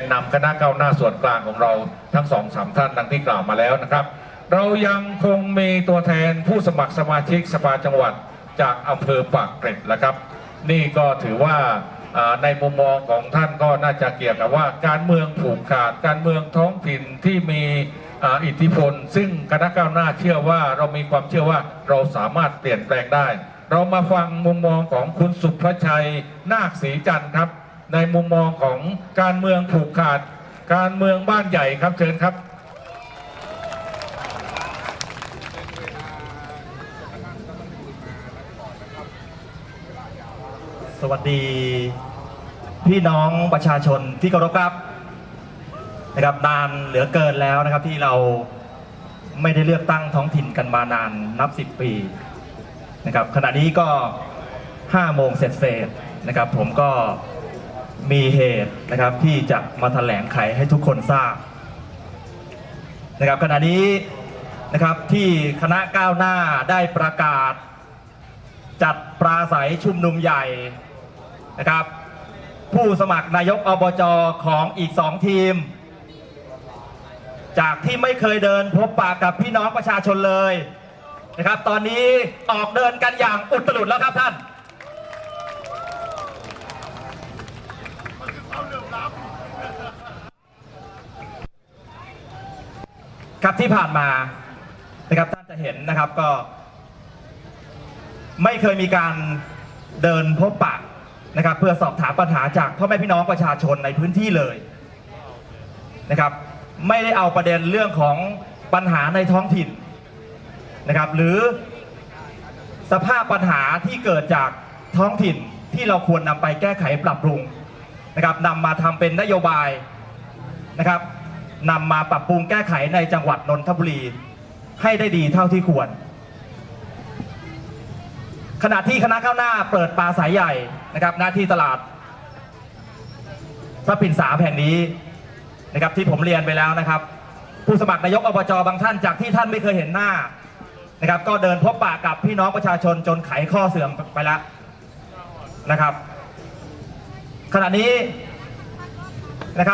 นนำคณะก้าวหน้าส่วนกลางของเราทั้งสองสามท่านดังที่กล่าวมาแล้วนะครับ เรายังคงมีตัวแทนผู้สมัครสมาชิกสภาจังหวัดจากอำเภอปากเกร็ดนะครับ นี่ก็ถือว่าในมุมมองของท่านก็น่าจะเกี่ยวกับว่าการเมืองผูกขาดการเมืองท้องถิ่นที่มีอิทธิพล ซึ่งคณะก้าวหน้าเชื่อว่าเรามีความเชื่อว่าเราสามารถเปลี่ยนแปลงได้ เรามาฟังมุมมองของคุณสุภชัยนาคศรีจันทร์ครับ ในมุมมองของการเมืองผูกขาด การเมืองบ้านใหญ่ครับเชิญครับ สวัสดี พี่น้องประชาชนที่เคารพครับนะครับนานเหลือเกินแล้วนะครับที่เราไม่ได้เลือกตั้งท้องถิ่นกันมานานนับสิบปีนะครับขณะนี้ก็5โมงเสร็จๆนะครับ ผมก็ มีเหตุนะครับที่จะมาแถลงไขให้ทุกคนทราบนะครับขณะนี้นะครับที่คณะก้าวหน้าได้ประกาศ จัดปราศัยชุมนุมใหญ่นะครับ ผู้สมัครนายกอบจของอีกสองทีม จากที่ไม่เคยเดินพบปะกับพี่น้องประชาชนเลยนะครับ ตอนนี้ออกเดินกันอย่างอุตลุดแล้วครับท่าน ครับที่ผ่านมานะครับท่านจะเห็นนะครับก็ ไม่เคยมีการเดินพบปะนะครับ เพื่อสอบถามปัญหาจากพ่อแม่พี่น้องประชาชนในพื้นที่เลยนะครับ ไม่ได้เอาประเด็นเรื่องของปัญหาในท้องถิ่นนะครับ หรือสภาพปัญหาที่เกิดจากท้องถิ่นที่เราควรนำไปแก้ไขปรับปรุงนะครับนำมาทำเป็นนโยบายนะครับ นำมาปรับปรุงแก้ไขในจังหวัดนนทบุรีให้ได้ดีเท่าที่ควร ขณะที่คณะก้าวหน้าเปิดปลาสายใหญ่นะครับ หน้าที่ตลาดพระปิ่นสามแห่งนี้นะครับที่ผมเรียนไปแล้วนะครับ ผู้สมัครนายกอบจบางท่านจากที่ท่านไม่เคยเห็นหน้านะครับ ก็เดินพบปะกับพี่น้องประชาชนจนไขข้อเสื่อมไปแล้วนะครับ ขณะนี้